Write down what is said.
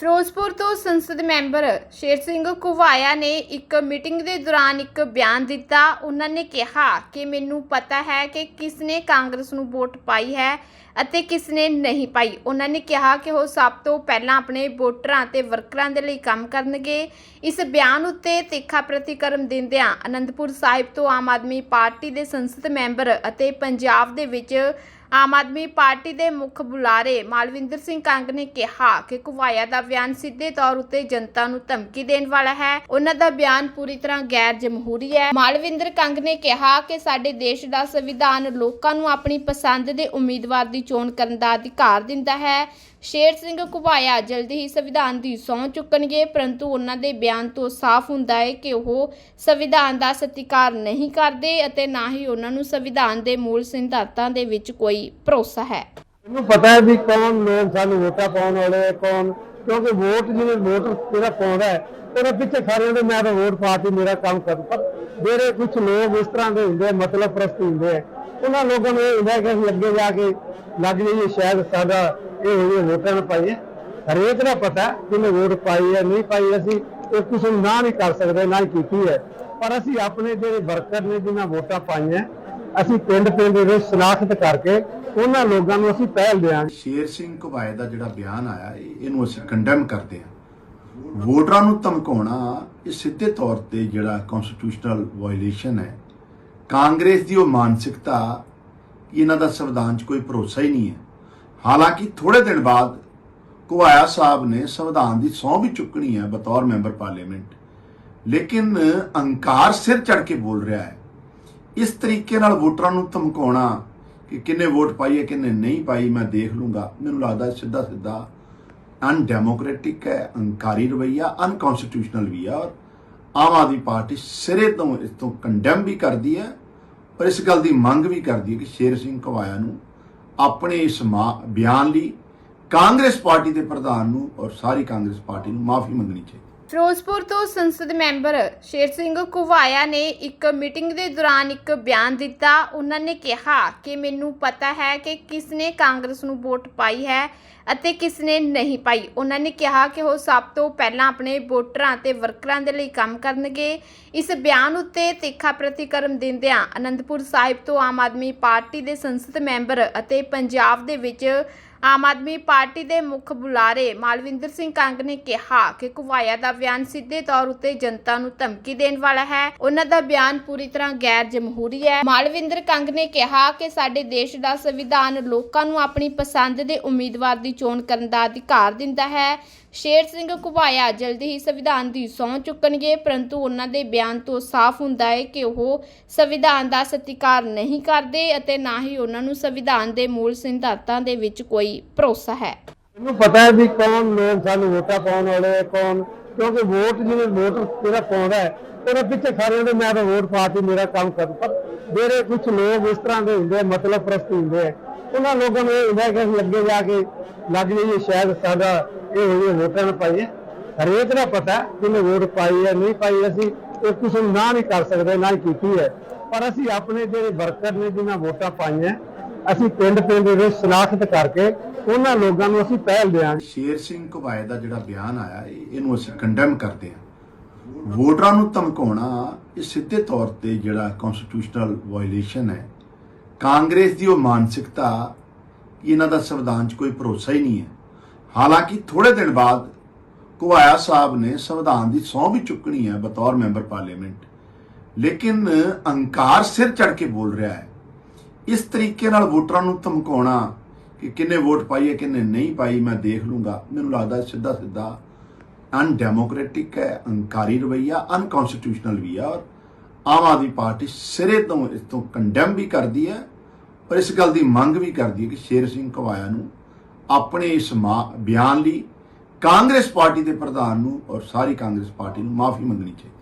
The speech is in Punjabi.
ਫਿਰੋਜ਼ਪੁਰ ਤੋਂ ਸੰਸਦ ਮੈਂਬਰ ਸ਼ੇਰ ਸਿੰਘ ਘੁਵਾਇਆ ਨੇ ਇੱਕ ਮੀਟਿੰਗ ਦੇ ਦੌਰਾਨ ਇੱਕ ਬਿਆਨ ਦਿੱਤਾ। ਉਹਨਾਂ ਨੇ ਕਿਹਾ ਕਿ ਮੈਨੂੰ ਪਤਾ ਹੈ ਕਿ ਕਿਸ ਨੇ ਕਾਂਗਰਸ ਨੂੰ ਵੋਟ ਪਾਈ ਹੈ ਅਤੇ ਕਿਸ ਨੇ ਨਹੀਂ ਪਾਈ। ਉਹਨਾਂ ਨੇ ਕਿਹਾ ਕਿ ਉਹ ਸਭ ਤੋਂ ਪਹਿਲਾਂ ਆਪਣੇ ਵੋਟਰਾਂ ਅਤੇ ਵਰਕਰਾਂ ਦੇ ਲਈ ਕੰਮ ਕਰਨਗੇ। ਇਸ ਬਿਆਨ ਉੱਤੇ ਤਿੱਖਾ ਪ੍ਰਤੀਕਰਮ ਦਿੰਦਿਆਂ ਅਨੰਦਪੁਰ ਸਾਹਿਬ ਤੋਂ ਆਮ ਆਦਮੀ ਪਾਰਟੀ ਦੇ ਸੰਸਦ ਮੈਂਬਰ ਅਤੇ ਪੰਜਾਬ ਦੇ ਵਿੱਚ ਆਮ ਆਦਮੀ ਪਾਰਟੀ ਦੇ ਮੁੱਖ ਬੁਲਾਰੇ ਮਾਲਵਿੰਦਰ ਸਿੰਘ ਕੰਗ ਨੇ ਕਿਹਾ ਕਿ ਕੁਵਾਇਆ ਦਾ ਬਿਆਨ ਸਿੱਧੇ ਤੌਰ ਉੱਤੇ ਜਨਤਾ ਨੂੰ ਧਮਕੀ ਦੇਣ ਵਾਲਾ ਹੈ। ਉਹਨਾਂ ਦਾ ਬਿਆਨ ਪੂਰੀ ਤਰ੍ਹਾਂ ਗੈਰ ਜਮਹੂਰੀ ਹੈ। ਮਾਲਵਿੰਦਰ ਕੰਗ ਨੇ ਕਿਹਾ ਕਿ ਸਾਡੇ ਦੇਸ਼ ਦਾ ਸੰਵਿਧਾਨ ਲੋਕਾਂ ਨੂੰ ਆਪਣੀ ਪਸੰਦ ਦੇ ਉਮੀਦਵਾਰ ਦੀ ਚੋਣ ਕਰਨ ਦਾ ਅਧਿਕਾਰ ਦਿੰਦਾ ਹੈ। ਸ਼ੇਰ ਸਿੰਘ ਘੁਬਾਇਆ ਜਲਦੀ ਹੀ ਸੰਵਿਧਾਨ ਦੀ ਸਹੁੰ ਚੁੱਕਣਗੇ, ਪਰੰਤੂ ਉਹਨਾਂ ਦੇ ਬਿਆਨ ਤੋਂ ਸਾਫ਼ ਹੁੰਦਾ ਹੈ ਕਿ ਉਹ ਸੰਵਿਧਾਨ ਦਾ ਸਤਿਕਾਰ ਨਹੀਂ ਕਰਦੇ ਅਤੇ ਨਾ ਹੀ ਉਹਨਾਂ ਨੂੰ ਸੰਵਿਧਾਨ ਦੇ ਮੂਲ ਸਿਧਾਂਤਾਂ ਦੇ ਵਿੱਚ ਕੋਈ ਭਰੋਸਾ ਹੈ। ਮੈਨੂੰ ਪਤਾ ਹੈ ਵੀ ਕੌਣ ਲੋਕ ਸਾਨੂੰ ਵੋਟਾਂ ਪਾਉਣ ਵਾਲੇ ਆ, ਕੌਣ ਕਿਉਂਕਿ ਵੋਟ ਜਿਹਨੇ ਵੋਟ ਜਿਹੜਾ ਪਾਉਂਦਾ ਹੈ, ਉਹਦੇ ਪਿੱਛੇ ਖੜੇ ਹੁੰਦੇ ਮੈਂ ਤਾਂ ਵੋਟ ਪਾਤੀ ਮੇਰਾ ਕੰਮ ਕਰ। ਪਰ ਜਿਹੜੇ ਕੁਝ ਲੋਕ ਇਸ ਤਰ੍ਹਾਂ ਦੇ ਹੁੰਦੇ ਮਤਲਬ ਪ੍ਰਸਤੀ ਹੁੰਦੇ ਆ, ਉਹਨਾਂ ਲੋਕਾਂ ਨੂੰ ਇਹ ਹੁੰਦਾ ਕਿ ਅਸੀਂ ਅੱਗੇ ਜਾ ਕੇ ਲੱਗ ਜਾਈਏ ਸ਼ਾਇਦ ਸਾਡਾ ਇਹ ਹੋਵੇ ਵੋਟਾਂ ਨੂੰ ਪਾਈਏ। ਹਰੇਕ ਦਾ ਪਤਾ ਕਿਹਨੇ ਵੋਟ ਪਾਈ ਹੈ, ਨਹੀਂ ਪਾਈ ਅਸੀਂ ਇਹ ਕਿਸੇ ਨੂੰ ਨਾ ਨਹੀਂ ਕਰ ਸਕਦੇ, ਨਾ ਹੀ ਕੀਤੀ ਹੈ। ਪਰ ਅਸੀਂ ਆਪਣੇ ਜਿਹੜੇ ਵਰਕਰ ਨੇ, ਜਿਨ੍ਹਾਂ ਵੋਟਾਂ ਪਾਈਆਂ ਅਸੀਂ ਪਿੰਡ ਪਿੰਡ ਦੇ ਸ਼ਨਾਖਤ ਕਰਕੇ ਉਹਨਾਂ ਲੋਕਾਂ ਨੂੰ ਅਸੀਂ ਪਹਿਲ ਦਿਆਂਗੇ ਸ਼ੇਰ ਸਿੰਘ ਘੁਬਾਏ ਦਾ ਜਿਹੜਾ ਬਿਆਨ ਆਇਆ ਇਹਨੂੰ ਅਸੀਂ ਕੰਡੈਮ ਕਰਦੇ ਹਾਂ। ਵੋਟਰਾਂ ਨੂੰ ਧਮਕਾਉਣਾ, ਇਹ ਸਿੱਧੇ ਤੌਰ ਤੇ ਜਿਹੜਾ ਕਨਸਟੀਟਿਊਸ਼ਨਲ ਵਾਇਲੇਸ਼ਨ ਹੈ। ਕਾਂਗਰਸ ਦੀ ਉਹ ਮਾਨਸਿਕਤਾ ਕਿ ਇਹਨਾਂ ਦਾ ਸੰਵਿਧਾਨ 'ਚ ਕੋਈ ਭਰੋਸਾ ਹੀ ਨਹੀਂ ਹੈ। ਹਾਲਾਂਕਿ ਥੋੜੇ ਦਿਨ ਬਾਅਦ ਘੁਬਾਇਆ ਸਾਹਿਬ ਨੇ ਸੰਵਿਧਾਨ ਦੀ ਸਹੁੰ ਵੀ ਚੁੱਕਣੀ ਹੈ ਬਤੌਰ ਮੈਂਬਰ ਪਾਰਲੀਮੈਂਟ। ਲੇਕਿਨ ਅਹੰਕਾਰ ਸਿਰ ਚੜ ਕੇ ਬੋਲ ਰਿਹਾ ਹੈ। ਇਸ ਤਰੀਕੇ ਨਾਲ ਵੋਟਰਾਂ ਨੂੰ ਧਮਕਾਉਣਾ ਕਿ ਕਿੰਨੇ ਵੋਟ ਪਾਈ ਹੈ ਕਿੰਨੇ ਨਹੀਂ ਪਾਈ, ਮੈਂ ਦੇਖ ਲੂੰਗਾ। ਮੈਨੂੰ ਲੱਗਦਾ ਸਿੱਧਾ ਸਿੱਧਾ ਅਨਡੈਮੋਕ੍ਰੈਟਿਕ ਹੈ, ਅਹੰਕਾਰੀ ਰਵਈਆ ਅਨਕਨਸਟੀਟਿਊਸ਼ਨਲ ਵੀ ਹੈ ਔਰ ਆਮ ਆਦਮੀ ਪਾਰਟੀ ਸਿਰੇ ਤੋਂ, ਇਸ ਤੋਂ ਕੰਡੈਮ ਵੀ ਕਰਦੀ ਹੈ ਪਰ ਇਸ ਗੱਲ ਦੀ ਮੰਗ ਵੀ ਕਰਦੀ ਹੈ ਕਿ ਸ਼ੇਰ ਸਿੰਘ ਕਵਾਇਆ ਨੂੰ ਆਪਣੇ ਇਸ ਮਾ- ਬਿਆਨ ਲਈ ਕਾਂਗਰਸ ਪਾਰਟੀ ਦੇ ਪ੍ਰਧਾਨ ਨੂੰ ਔਰ ਸਾਰੀ ਕਾਂਗਰਸ ਪਾਰਟੀ ਨੂੰ ਮਾਫੀ ਮੰਗਣੀ ਚਾਹੀਦੀ। ਫਿਰੋਜ਼ਪੁਰ ਤੋਂ ਸੰਸਦ ਮੈਂਬਰ ਸ਼ੇਰ ਸਿੰਘ ਘੁਵਾਇਆ ਨੇ ਇੱਕ ਮੀਟਿੰਗ ਦੇ ਦੌਰਾਨ ਇੱਕ ਬਿਆਨ ਦਿੱਤਾ। ਉਹਨਾਂ ਨੇ ਕਿਹਾ ਕਿ ਮੈਨੂੰ ਪਤਾ ਹੈ ਕਿ ਕਿਸ ਨੇ ਕਾਂਗਰਸ ਨੂੰ ਵੋਟ ਪਾਈ ਹੈ ਅਤੇ ਕਿਸ ਨੇ ਨਹੀਂ ਪਾਈ। ਉਹਨਾਂ ਨੇ ਕਿਹਾ ਕਿ ਉਹ ਸਭ ਤੋਂ ਪਹਿਲਾਂ ਆਪਣੇ ਵੋਟਰਾਂ ਅਤੇ ਵਰਕਰਾਂ ਦੇ ਲਈ ਕੰਮ ਕਰਨਗੇ। ਇਸ ਬਿਆਨ ਉੱਤੇ ਤਿੱਖਾ ਪ੍ਰਤੀਕਰਮ ਦਿੰਦਿਆਂ ਅਨੰਦਪੁਰ ਸਾਹਿਬ ਤੋਂ ਆਮ ਆਦਮੀ ਪਾਰਟੀ ਦੇ ਸੰਸਦ ਮੈਂਬਰ ਅਤੇ ਪੰਜਾਬ ਦੇ ਵਿੱਚ ਆਮ ਆਦਮੀ ਪਾਰਟੀ ਦੇ ਮੁੱਖ ਬੁਲਾਰੇ ਮਾਲਵਿੰਦਰ ਸਿੰਘ ਕੰਗ ਨੇ ਕਿਹਾ ਕਿ ਕੁਵਾਇਆ ਦਾ ਬਿਆਨ ਸਿੱਧੇ ਤੌਰ ਉਤੇ ਜਨਤਾ ਨੂੰ ਧਮਕੀ ਦੇਣ ਵਾਲਾ ਹੈ। ਉਹਨਾਂ ਦਾ ਬਿਆਨ ਪੂਰੀ ਤਰ੍ਹਾਂ ਗੈਰ ਜਮਹੂਰੀ ਹੈ। ਮਾਲਵਿੰਦਰ ਕੰਗ ਨੇ ਕਿਹਾ ਕਿ ਸਾਡੇ ਦੇਸ਼ ਦਾ ਸੰਵਿਧਾਨ ਲੋਕਾਂ ਨੂੰ ਆਪਣੀ ਪਸੰਦ ਦੇ ਉਮੀਦਵਾਰ ਦੀ ਚੋਣ ਕਰਨ ਦਾ ਅਧਿਕਾਰ ਦਿੰਦਾ ਹੈ। ਸ਼ੇਰ ਸਿੰਘ ਘੁਬਾਇਆ। ਜਲਦੀ ਹੀ ਸੰਵਿਧਾਨ ਦੀ ਸਹੁੰ ਚੁੱਕਣਗੇ, ਪਰੰਤੂ ਉਹਨਾਂ ਦੇ ਬਿਆਨ ਤੋਂ ਸਾਫ਼ ਹੁੰਦਾ ਹੈ ਕਿ ਉਹ ਸੰਵਿਧਾਨ ਦਾ ਸਤਿਕਾਰ ਨਹੀਂ ਕਰਦੇ ਅਤੇ ਨਾ ਹੀ ਉਹਨਾਂ ਨੂੰ ਸੰਵਿਧਾਨ ਦੇ ਮੂਲ ਸਿਧਾਂਤਾਂ ਦੇ ਵਿੱਚ ਕੋਈ ਭਰੋਸਾ ਹੈ। ਮੈਨੂੰ ਪਤਾ ਹੈ ਵੀ ਕੌਣ ਲੋਕ ਸਾਨੂੰ ਵੋਟਾਂ ਪਾਉਣ ਵਾਲੇ ਆ, ਕੌਣ ਕਿਉਂਕਿ ਵੋਟ ਜਿਹਨੇ ਵੋਟ ਜਿਹੜਾ ਪਾਉਂਦਾ ਹੈ, ਉਹਦੇ ਪਿੱਛੇ ਖੜੇ ਹੁੰਦੇ ਮੈਂ ਤਾਂ ਵੋਟ ਪਾਤੀ ਮੇਰਾ ਕੰਮ ਕਰ ਪਰ ਜਿਹੜੇ ਕੁਝ ਲੋਕ ਇਸ ਤਰ੍ਹਾਂ ਦੇ ਹੁੰਦੇ ਮਤਲਬ ਪ੍ਰਸਤੀ ਹੁੰਦੇ ਆ ਉਹਨਾਂ ਲੋਕਾਂ ਨੂੰ ਇਹ ਹੁੰਦਾ ਕਿ ਅਸੀਂ ਅੱਗੇ ਜਾ ਕੇ ਲੱਗ ਜਾਈਏ ਸ਼ਾਇਦ ਸਾਡਾ ਇਹ ਹੋਵੇ ਵੋਟਾਂ ਨੂੰ ਪਾਈਏ। ਹਰੇਕ ਦਾ ਪਤਾ ਕਿਹਨੇ ਵੋਟ ਪਾਈ ਹੈ, ਨਹੀਂ ਪਾਈ ਅਸੀਂ ਇਹ ਕਿਸੇ ਨਾ ਨਹੀਂ ਕਰ ਸਕਦੇ, ਨਾ ਹੀ ਕੀਤੀ ਹੈ। ਪਰ ਅਸੀਂ ਆਪਣੇ ਜਿਹੜੇ ਵਰਕਰ ਨੇ ਜਿਨ੍ਹਾਂ ਵੋਟਾਂ ਪਾਈਆਂ, ਅਸੀਂ ਪਿੰਡ ਪਿੰਡ ਦੇ ਸ਼ਨਾਖਤ ਕਰਕੇ ਉਹਨਾਂ ਲੋਕਾਂ ਨੂੰ ਅਸੀਂ ਪਹਿਲ ਦਿਆਂਗੇ। ਸ਼ੇਰ ਸਿੰਘ ਘੁਬਾਏ ਦਾ ਜਿਹੜਾ ਬਿਆਨ ਆਇਆ, ਇਹਨੂੰ ਅਸੀਂ ਕੰਡੈਮ ਕਰਦੇ ਹਾਂ। ਵੋਟਰਾਂ ਨੂੰ ਧਮਕਾਉਣਾ, ਇਹ ਸਿੱਧੇ ਤੌਰ ਤੇ ਜਿਹੜਾ ਕਨਸਟੀਟਿਊਸ਼ਨਲ ਵਾਇਲੇਸ਼ਨ ਹੈ ਕਾਂਗਰਸ ਦੀ ਉਹ ਮਾਨਸਿਕਤਾ ਕਿ ਇਹਨਾਂ ਦਾ ਸੰਵਿਧਾਨ 'ਚ ਕੋਈ ਭਰੋਸਾ ਹੀ ਨਹੀਂ ਹੈ। ਹਾਲਾਂਕਿ ਥੋੜੇ ਦਿਨ ਬਾਅਦ ਘੁਬਾਇਆ ਸਾਹਿਬ ਨੇ ਸੰਵਿਧਾਨ ਦੀ ਸਹੁੰ ਵੀ ਚੁੱਕਣੀ ਹੈ ਬਤੌਰ ਮੈਂਬਰ ਪਾਰਲੀਮੈਂਟ। ਲੇਕਿਨ ਅਹੰਕਾਰ ਸਿਰ ਚੜ ਕੇ ਬੋਲ ਰਿਹਾ ਹੈ। ਇਸ ਤਰੀਕੇ ਨਾਲ ਵੋਟਰਾਂ ਨੂੰ ਧਮਕਾਉਣਾ ਕਿ ਕਿੰਨੇ ਵੋਟ ਪਾਈ ਹੈ, ਕਿੰਨੇ ਨਹੀਂ ਪਾਈ, ਮੈਂ ਦੇਖ ਲੂੰਗਾ। ਮੈਨੂੰ ਲੱਗਦਾ ਸਿੱਧਾ ਸਿੱਧਾ ਅਨਡੈਮੋਕ੍ਰੈਟਿਕ ਹੈ, ਅਹੰਕਾਰੀ ਰਵਈਆ ਅਨਕਨਸਟੀਟਿਊਸ਼ਨਲ ਵੀ ਹੈ ਔਰ ਆਮ ਆਦਮੀ ਪਾਰਟੀ ਸਿਰੇ ਤੋਂ, ਇਸ ਤੋਂ ਕੰਡੈਮ ਵੀ ਕਰਦੀ ਹੈ। ਪਰ ਇਸ ਗੱਲ ਦੀ ਮੰਗ ਵੀ ਕਰਦੀ ਹੈ ਕਿ ਸ਼ੇਰ ਸਿੰਘ ਕਵਾਇਆ ਨੂੰ ਆਪਣੇ ਇਸ ਮਾ- ਬਿਆਨ ਲਈ ਕਾਂਗਰਸ ਪਾਰਟੀ ਦੇ ਪ੍ਰਧਾਨ ਨੂੰ ਔਰ ਸਾਰੀ ਕਾਂਗਰਸ ਪਾਰਟੀ ਨੂੰ ਮਾਫੀ ਮੰਗਣੀ ਚਾਹੀਦੀ।